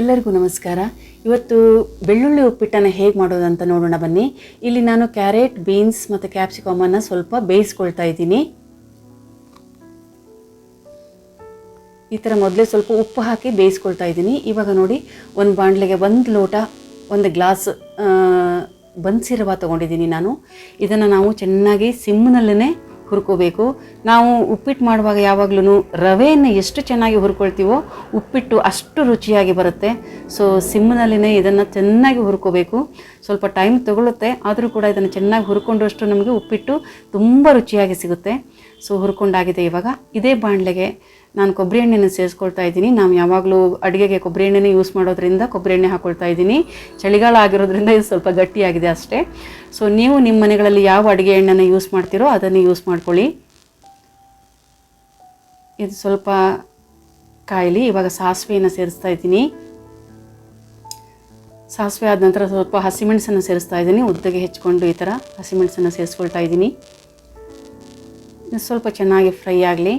ಎಲ್ಲರಿಗೂ ನಮಸ್ಕಾರ. ಇವತ್ತು ಬೆಳ್ಳುಳ್ಳಿ ಉಪ್ಪಿಟ್ಟನ್ನು ಹೇಗೆ ಮಾಡೋದು ಅಂತ ನೋಡೋಣ ಬನ್ನಿ. ಇಲ್ಲಿ ನಾನು ಕ್ಯಾರೆಟ್, ಬೀನ್ಸ್ ಮತ್ತು ಕ್ಯಾಪ್ಸಿಕಮನ್ನು ಸ್ವಲ್ಪ ಬೇಯಿಸ್ಕೊಳ್ತಾ ಇದ್ದೀನಿ. ಈ ಥರ ಮೊದಲೇ ಸ್ವಲ್ಪ ಉಪ್ಪು ಹಾಕಿ ಬೇಯಿಸ್ಕೊಳ್ತಾ ಇದ್ದೀನಿ. ಇವಾಗ ನೋಡಿ, ಒಂದು ಬಾಣಲೆಗೆ ಒಂದು ಲೋಟ, ಒಂದು ಗ್ಲಾಸ್ ಬನ್ಸಿರವ ತೊಗೊಂಡಿದ್ದೀನಿ ನಾನು. ಇದನ್ನು ನಾವು ಚೆನ್ನಾಗಿ ಸಿಮ್ನಲ್ಲೇ ಹುರ್ಕೋಬೇಕು. ನಾವು ಉಪ್ಪಿಟ್ಟು ಮಾಡುವಾಗ ಯಾವಾಗಲೂ ರವೆಯನ್ನು ಎಷ್ಟು ಚೆನ್ನಾಗಿ ಹುರ್ಕೊಳ್ತೀವೋ ಉಪ್ಪಿಟ್ಟು ಅಷ್ಟು ರುಚಿಯಾಗಿ ಬರುತ್ತೆ. ಸೊ ಸಿಮ್ಮನಲ್ಲಿನೇ ಇದನ್ನು ಚೆನ್ನಾಗಿ ಹುರ್ಕೋಬೇಕು. ಸ್ವಲ್ಪ ಟೈಮ್ ತಗೊಳ್ಳುತ್ತೆ ಆದರೂ ಕೂಡ ಇದನ್ನು ಚೆನ್ನಾಗಿ ಹುರ್ಕೊಂಡಷ್ಟು ನಮಗೆ ಉಪ್ಪಿಟ್ಟು ತುಂಬ ರುಚಿಯಾಗಿ ಸಿಗುತ್ತೆ. ಸೊ ಹುರ್ಕೊಂಡಾಗಿದೆ ಇವಾಗ. ಇದೇ ಬಾಣಲೆಗೆ ನಾನು ಕೊಬ್ಬರಿ ಎಣ್ಣೆನ ಸೇರಿಸ್ಕೊಳ್ತಾ ಇದ್ದೀನಿ. ನಾವು ಯಾವಾಗಲೂ ಅಡುಗೆಗೆ ಕೊಬ್ಬರಿ ಎಣ್ಣೆನೇ ಯೂಸ್ ಮಾಡೋದ್ರಿಂದ ಕೊಬ್ಬರಿ ಎಣ್ಣೆ ಹಾಕ್ಕೊಳ್ತಾ ಇದ್ದೀನಿ. ಚಳಿಗಾಲ ಆಗಿರೋದ್ರಿಂದ ಇದು ಸ್ವಲ್ಪ ಗಟ್ಟಿಯಾಗಿದೆ ಅಷ್ಟೇ. ಸೊ ನೀವು ನಿಮ್ಮ ಮನೆಗಳಲ್ಲಿ ಯಾವ ಅಡುಗೆ ಎಣ್ಣೆನ ಯೂಸ್ ಮಾಡ್ತೀರೋ ಅದನ್ನೇ ಯೂಸ್ ಮಾಡ್ಕೊಳ್ಳಿ. ಇದು ಸ್ವಲ್ಪ ಕಾಯಿಲಿ, ಇವಾಗ ಸಾಸಿವೆಯನ್ನು ಸೇರಿಸ್ತಾ ಇದ್ದೀನಿ. ಸಾಸಿವೆ ಆದ ನಂತರ ಸ್ವಲ್ಪ ಹಸಿಮೆಣಸನ್ನು ಸೇರಿಸ್ತಾ ಇದ್ದೀನಿ. ಉದ್ದಗೆ ಹೆಚ್ಕೊಂಡು ಈ ಥರ ಹಸಿಮೆಣಸನ್ನು ಸೇರಿಸ್ಕೊಳ್ತಾ ಇದ್ದೀನಿ. ಇದು ಸ್ವಲ್ಪ ಚೆನ್ನಾಗಿ ಫ್ರೈ ಆಗಲಿ.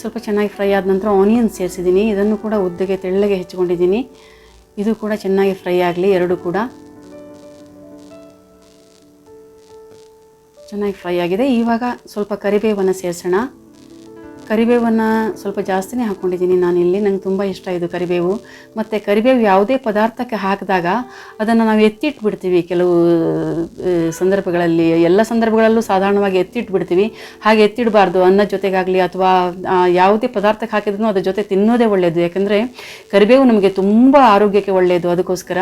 ಸ್ವಲ್ಪ ಚೆನ್ನಾಗಿ ಫ್ರೈ ಆದ ನಂತರ ಆನಿಯನ್ ಸೇರಿಸಿದ್ದೀನಿ. ಇದನ್ನು ಕೂಡ ಉದ್ದಗೆ ತೆಳ್ಳಗೆ ಹೆಚ್ಕೊಂಡಿದ್ದೀನಿ ಇದು ಕೂಡ ಚೆನ್ನಾಗಿ ಫ್ರೈ ಆಗಲಿ, ಎರಡು ಕೂಡ. ಚೆನ್ನಾಗಿ ಫ್ರೈ ಆಗಿದೆ. ಇವಾಗ ಸ್ವಲ್ಪ ಕರಿಬೇವನ್ನು ಸೇರಿಸೋಣ. ಕರಿಬೇವನ್ನು ಸ್ವಲ್ಪ ಜಾಸ್ತಿನೇ ಹಾಕ್ಕೊಂಡಿದ್ದೀನಿ ಇಲ್ಲಿ ನಂಗೆ ತುಂಬ ಇಷ್ಟ ಇದು ಕರಿಬೇವು. ಮತ್ತು ಕರಿಬೇವು ಯಾವುದೇ ಪದಾರ್ಥಕ್ಕೆ ಹಾಕಿದಾಗ ಅದನ್ನು ನಾವು ಎತ್ತಿಟ್ಬಿಡ್ತೀವಿ. ಕೆಲವು ಸಂದರ್ಭಗಳಲ್ಲಿ, ಎಲ್ಲ ಸಂದರ್ಭಗಳಲ್ಲೂ ಸಾಧಾರಣವಾಗಿ ಎತ್ತಿಟ್ಬಿಡ್ತೀವಿ. ಹಾಗೆ ಎತ್ತಿಡಬಾರ್ದು. ಅನ್ನದ ಜೊತೆಗಾಗಲಿ ಅಥವಾ ಯಾವುದೇ ಪದಾರ್ಥಕ್ಕೆ ಹಾಕಿದ್ರೂ ಅದ್ರ ಜೊತೆ ತಿನ್ನೋದೇ ಒಳ್ಳೆಯದು ಯಾಕಂದರೆ ಕರಿಬೇವು ನಮಗೆ ತುಂಬ ಆರೋಗ್ಯಕ್ಕೆ ಒಳ್ಳೆಯದು ಅದಕ್ಕೋಸ್ಕರ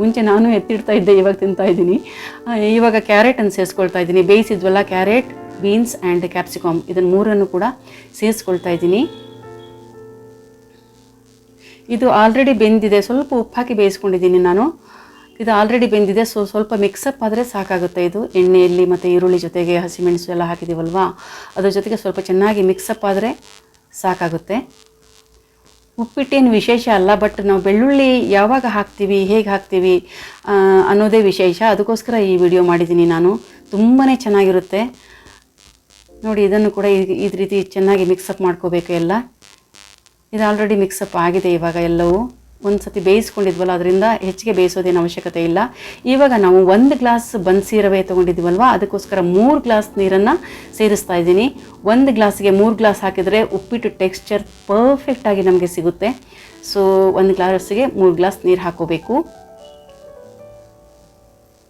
ಮುಂಚೆ ನಾನು ಎತ್ತಿಡ್ತಾ ಇದ್ದೆ, ಇವಾಗ ತಿಂತಾ ಇದ್ದೀನಿ. ಇವಾಗ ಕ್ಯಾರೆಟನ್ನು ಸೇರಿಸ್ಕೊಳ್ತಾ ಇದ್ದೀನಿ. ಬೇಯಿಸಿದ್ವಲ್ಲ ಕ್ಯಾರೆಟ್? ಬೀನ್ಸ್ ಆ್ಯಂಡ್ ಕ್ಯಾಪ್ಸಿಕಮ್ ಇದನ್ನು ಮೂರನ್ನು ಕೂಡ ಸೇರಿಸ್ಕೊಳ್ತಾ ಇದ್ದೀನಿ. ಇದು ಆಲ್ರೆಡಿ ಬೆಂದಿದೆ. ಸ್ವಲ್ಪ ಉಪ್ಪು ಹಾಕಿ ಬೇಯಿಸ್ಕೊಂಡಿದ್ದೀನಿ ನಾನು. ಇದು ಆಲ್ರೆಡಿ ಬೆಂದಿದೆ. ಸೊ ಸ್ವಲ್ಪ ಮಿಕ್ಸಪ್ ಆದರೆ ಸಾಕಾಗುತ್ತೆ ಇದು. ಎಣ್ಣೆಯಲ್ಲಿ ಮತ್ತು ಈರುಳ್ಳಿ ಜೊತೆಗೆ ಹಸಿಮೆಣಸು ಎಲ್ಲ ಹಾಕಿದ್ದೀವಲ್ವಾ ಅದ್ರ ಜೊತೆಗೆ ಸ್ವಲ್ಪ ಚೆನ್ನಾಗಿ ಮಿಕ್ಸಪ್ ಆದರೆ ಸಾಕಾಗುತ್ತೆ. ಉಪ್ಪಿಟ್ಟೇನು ವಿಶೇಷ ಅಲ್ಲ ಬಟ್ ನಾವು ಬೆಳ್ಳುಳ್ಳಿ ಯಾವಾಗ ಹಾಕ್ತೀವಿ, ಹೇಗೆ ಹಾಕ್ತೀವಿ ಅನ್ನೋದೇ ವಿಶೇಷ. ಅದಕ್ಕೋಸ್ಕರ ಈ ವಿಡಿಯೋ ಮಾಡಿದ್ದೀನಿ ನಾನು. ತುಂಬಾ ಚೆನ್ನಾಗಿರುತ್ತೆ. ನೋಡಿ, ಇದನ್ನು ಕೂಡ ಈ- ರೀತಿ ಚೆನ್ನಾಗಿ ಮಿಕ್ಸಪ್ ಮಾಡ್ಕೋಬೇಕು ಎಲ್ಲ. ಇದು ಆಲ್ರೆಡಿ ಮಿಕ್ಸಪ್ ಆಗಿದೆ ಇವಾಗ ಎಲ್ಲವೂ. ಒಂದು ಸತಿ ಬೇಯಿಸ್ಕೊಂಡಿದ್ವಲ್ಲ, ಅದರಿಂದ ಹೆಚ್ಚಿಗೆ ಬೇಯಿಸೋದೇನು ಅವಶ್ಯಕತೆ ಇಲ್ಲ. ಇವಾಗ ನಾವು ಒಂದು ಗ್ಲಾಸ್ ಬನ್ಸಿ ರವೆ ತೊಗೊಂಡಿದ್ವಲ್ವ, ಅದಕ್ಕೋಸ್ಕರ ಮೂರು ಗ್ಲಾಸ್ ನೀರನ್ನು ಸೇರಿಸ್ತಾ ಇದ್ದೀನಿ. ಒಂದು ಗ್ಲಾಸ್ಗೆ ಮೂರು ಗ್ಲಾಸ್ ಹಾಕಿದರೆ ಉಪ್ಪಿಟ್ಟು ಟೆಕ್ಸ್ಚರ್ ಪರ್ಫೆಕ್ಟಾಗಿ ನಮಗೆ ಸಿಗುತ್ತೆ. ಸೊ ಒಂದು ಗ್ಲಾಸಿಗೆ ಮೂರು ಗ್ಲಾಸ್ ನೀರು ಹಾಕೋಬೇಕು.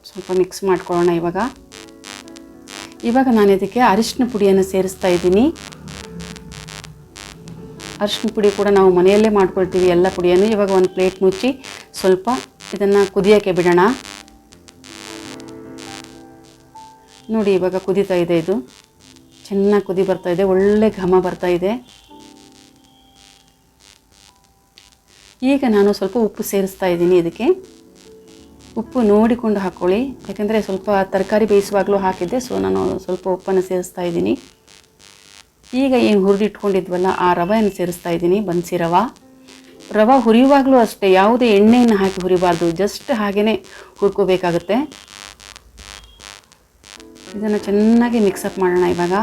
ಸ್ವಲ್ಪ ಮಿಕ್ಸ್ ಮಾಡ್ಕೊಳ್ಳೋಣ ಇವಾಗ. ಇವಾಗ ನಾನು ಇದಕ್ಕೆ ಅರಿಶಿನ ಪುಡಿಯನ್ನು ಸೇರಿಸ್ತಾ ಇದ್ದೀನಿ. ಅರಿಶಿನ ಪುಡಿ ಕೂಡ ನಾವು ಮನೆಯಲ್ಲೇ ಮಾಡ್ಕೊಳ್ತೀವಿ ಎಲ್ಲ ಪುಡಿಯನ್ನು. ಇವಾಗ ಒಂದು ಪ್ಲೇಟ್ ಮುಚ್ಚಿ ಸ್ವಲ್ಪ ಇದನ್ನು ಕುದಿಯೋಕ್ಕೆ ಬಿಡೋಣ. ನೋಡಿ, ಇವಾಗ ಕುದೀತಾ ಇದೆ ಇದು. ಚೆನ್ನಾಗಿ ಕುದಿ ಬರ್ತಾ ಇದೆ. ಒಳ್ಳೆ ಘಮ ಬರ್ತಾ ಇದೆ. ಈಗ ನಾನು ಸ್ವಲ್ಪ ಉಪ್ಪು ಸೇರಿಸ್ತಾ ಇದ್ದೀನಿ ಇದಕ್ಕೆ. ಉಪ್ಪು ನೋಡಿಕೊಂಡು ಹಾಕ್ಕೊಳ್ಳಿ ಯಾಕೆಂದರೆ ಸ್ವಲ್ಪ ತರಕಾರಿ ಬೇಯಿಸುವಾಗಲೂ ಹಾಕಿದ್ದೆ ಸೊ ನಾನು ಸ್ವಲ್ಪ ಉಪ್ಪನ್ನು ಸೇರಿಸ್ತಾ ಇದ್ದೀನಿ. ಈಗ ಏನು ಹುರಿದಿಟ್ಕೊಂಡಿದ್ವಲ್ಲ, ಆ ರವೆಯನ್ನು ಸೇರಿಸ್ತಾ ಇದ್ದೀನಿ, ಬನ್ಸಿ ರವೆ. ರವೆ ಹುರಿಯುವಾಗಲೂ ಅಷ್ಟೇ, ಯಾವುದೇ ಎಣ್ಣೆಯನ್ನು ಹಾಕಿ ಹುರಿಬಾರ್ದು ಜಸ್ಟ್ ಹಾಗೇ ಹುರ್ಕೋಬೇಕಾಗುತ್ತೆ. ಇದನ್ನು ಚೆನ್ನಾಗಿ ಮಿಕ್ಸಪ್ ಮಾಡೋಣ ಇವಾಗ.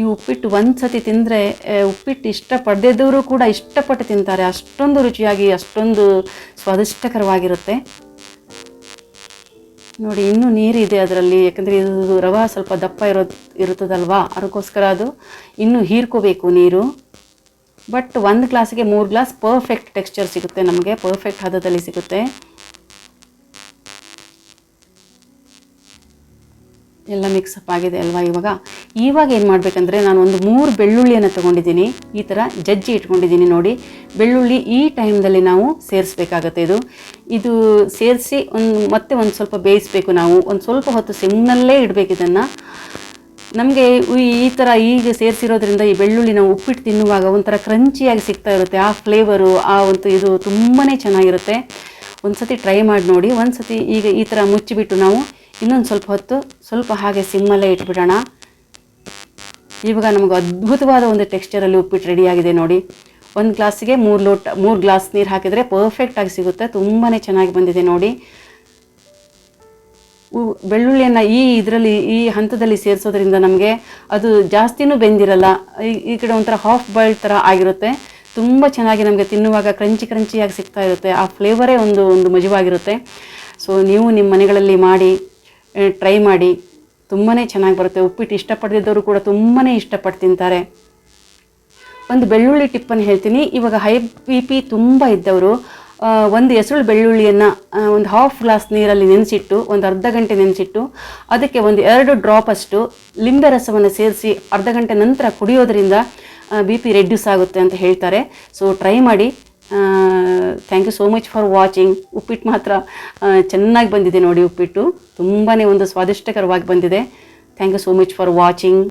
ಈ ಉಪ್ಪಿಟ್ಟು ಒಂದು ಸತಿ ತಿಂದರೆ ಉಪ್ಪಿಟ್ಟು ಇಷ್ಟಪಡದಿದ್ದವರು ಕೂಡ ಇಷ್ಟಪಟ್ಟು ತಿಂತಾರೆ. ಅಷ್ಟೊಂದು ರುಚಿಯಾಗಿ, ಅಷ್ಟೊಂದು ಸ್ವಾದಿಷ್ಟಕರವಾಗಿರುತ್ತೆ. ನೋಡಿ, ಇನ್ನೂ ನೀರಿದೆ ಅದರಲ್ಲಿ. ಯಾಕಂದರೆ ಇದು ರವ ಸ್ವಲ್ಪ ದಪ್ಪ ಇರೋ ಇರುತ್ತದಲ್ವಾ? ಅದಕ್ಕೋಸ್ಕರ ಅದು ಇನ್ನೂ ಹೀರ್ಕೋಬೇಕು ನೀರು. ಬಟ್ ಒಂದು ಗ್ಲಾಸಿಗೆ ಮೂರು ಗ್ಲಾಸ್ ಪರ್ಫೆಕ್ಟ್ ಟೆಕ್ಸ್ಚರ್ ಸಿಗುತ್ತೆ ನಮಗೆ. ಪರ್ಫೆಕ್ಟ್ ಹದದಲ್ಲಿ ಸಿಗುತ್ತೆ. ಎಲ್ಲ ಮಿಕ್ಸಪ್ ಆಗಿದೆ ಅಲ್ವಾ ಇವಾಗ? ಇವಾಗ ಏನು ಮಾಡಬೇಕಂದ್ರೆ ನಾನು ಒಂದು ಮೂರು ಬೆಳ್ಳುಳ್ಳಿಯನ್ನು ತೊಗೊಂಡಿದ್ದೀನಿ. ಈ ಥರ ಜಜ್ಜಿ ಇಟ್ಕೊಂಡಿದ್ದೀನಿ ನೋಡಿ. ಬೆಳ್ಳುಳ್ಳಿ ಈ ಟೈಮ್ದಲ್ಲಿ ನಾವು ಸೇರಿಸ್ಬೇಕಾಗತ್ತೆ ಇದು. ಇದು ಸೇರಿಸಿ ಒಂದು ಮತ್ತೆ ಒಂದು ಸ್ವಲ್ಪ ಬೇಯಿಸಬೇಕು ನಾವು. ಒಂದು ಸ್ವಲ್ಪ ಹೊತ್ತು ಸಿಮ್ನಲ್ಲೇ ಇಡಬೇಕು ಇದನ್ನು. ನಮಗೆ ಈ ಥರ ಈಗ ಸೇರಿಸಿರೋದ್ರಿಂದ ಈ ಬೆಳ್ಳುಳ್ಳಿ ನಾವು ಉಪ್ಪಿಟ್ಟು ತಿನ್ನುವಾಗ ಒಂಥರ ಕ್ರಂಚಿಯಾಗಿ ಸಿಗ್ತಾ ಇರುತ್ತೆ. ಆ ಫ್ಲೇವರು ಆ ಒಂದು ಇದು ತುಂಬಾ ಚೆನ್ನಾಗಿರುತ್ತೆ. ಒಂದು ಸತಿ ಟ್ರೈ ಮಾಡಿ ನೋಡಿ. ಒಂದು ಸತಿ ಈಗ ಈ ಥರ ಮುಚ್ಚಿಬಿಟ್ಟು ನಾವು ಇನ್ನೊಂದು ಸ್ವಲ್ಪ ಹೊತ್ತು ಸ್ವಲ್ಪ ಹಾಗೆ ಸಿಮ್ಮಲ್ಲೇ ಇಟ್ಬಿಡೋಣ. ಇವಾಗ ನಮಗೆ ಅದ್ಭುತವಾದ ಒಂದು ಟೆಕ್ಸ್ಚರಲ್ಲಿ ಉಪ್ಪಿಟ್ಟು ರೆಡಿಯಾಗಿದೆ ನೋಡಿ. ಒಂದು ಗ್ಲಾಸಿಗೆ ಮೂರು ಲೋಟ, ಮೂರು ಗ್ಲಾಸ್ ನೀರು ಹಾಕಿದರೆ ಪರ್ಫೆಕ್ಟಾಗಿ ಸಿಗುತ್ತೆ. ತುಂಬಾ ಚೆನ್ನಾಗಿ ಬಂದಿದೆ ನೋಡಿ. ಬೆಳ್ಳುಳ್ಳಿಯನ್ನು ಈ ಇದರಲ್ಲಿ, ಈ ಹಂತದಲ್ಲಿ ಸೇರಿಸೋದ್ರಿಂದ ನಮಗೆ ಅದು ಜಾಸ್ತಿನೂ ಬೆಂದಿರಲ್ಲ. ಈ ಕಡೆ ಒಂಥರ ಹಾಫ್ ಬಾಯ್ಲ್ಡ್ ಥರ ಆಗಿರುತ್ತೆ. ತುಂಬ ಚೆನ್ನಾಗಿ ನಮಗೆ ತಿನ್ನುವಾಗ ಕ್ರಂಚಿ ಕ್ರಂಚಿಯಾಗಿ ಸಿಗ್ತಾ ಇರುತ್ತೆ. ಆ ಫ್ಲೇವರೇ ಒಂದು ಒಂದು ಮಜವಾಗಿರುತ್ತೆ. ಸೊ ನೀವು ನಿಮ್ಮ ಮನೆಗಳಲ್ಲಿ ಮಾಡಿ ಟ್ರೈ ಮಾಡಿ. ತುಂಬಾ ಚೆನ್ನಾಗಿ ಬರುತ್ತೆ. ಉಪ್ಪಿಟ್ಟು ಇಷ್ಟಪಡದಿದ್ದವರು ಕೂಡ ತುಂಬಾ ಇಷ್ಟಪಟ್ಟು ತಿಂತಾರೆ. ಒಂದು ಬೆಳ್ಳುಳ್ಳಿ ಟಿಪ್ಪನ್ನು ಹೇಳ್ತೀನಿ. ಇವಾಗ ಹೈ ಬಿ ಪಿ ತುಂಬ ಇದ್ದವರು ಒಂದು ಎಸಳು ಬೆಳ್ಳುಳ್ಳಿಯನ್ನು ಒಂದು ಹಾಫ್ ಗ್ಲಾಸ್ ನೀರಲ್ಲಿ ನೆನೆಸಿಟ್ಟು, ಒಂದು ಅರ್ಧ ಗಂಟೆ ನೆನೆಸಿಟ್ಟು, ಅದಕ್ಕೆ ಒಂದು ಎರಡು ಡ್ರಾಪ್ ಅಷ್ಟು ಲಿಂಬೆ ರಸವನ್ನು ಸೇರಿಸಿ ಅರ್ಧ ಗಂಟೆ ನಂತರ ಕುಡಿಯೋದ್ರಿಂದ ಬಿ ಪಿ ರೆಡ್ಯೂಸ್ ಆಗುತ್ತೆ ಅಂತ ಹೇಳ್ತಾರೆ. ಸೊ ಟ್ರೈ ಮಾಡಿ. Thank you so much for watching ಉಪ್ಪಿಟ್ಟು ಮಾತ್ರ ಚೆನ್ನಾಗಿ ಬಂದಿದೆ ನೋಡಿ ಉಪ್ಪಿಟ್ಟು. ತುಂಬಾ ಒಂದು ಸ್ವಾದಿಷ್ಟಕರವಾಗಿ ಬಂದಿದೆ. Thank you so much for watching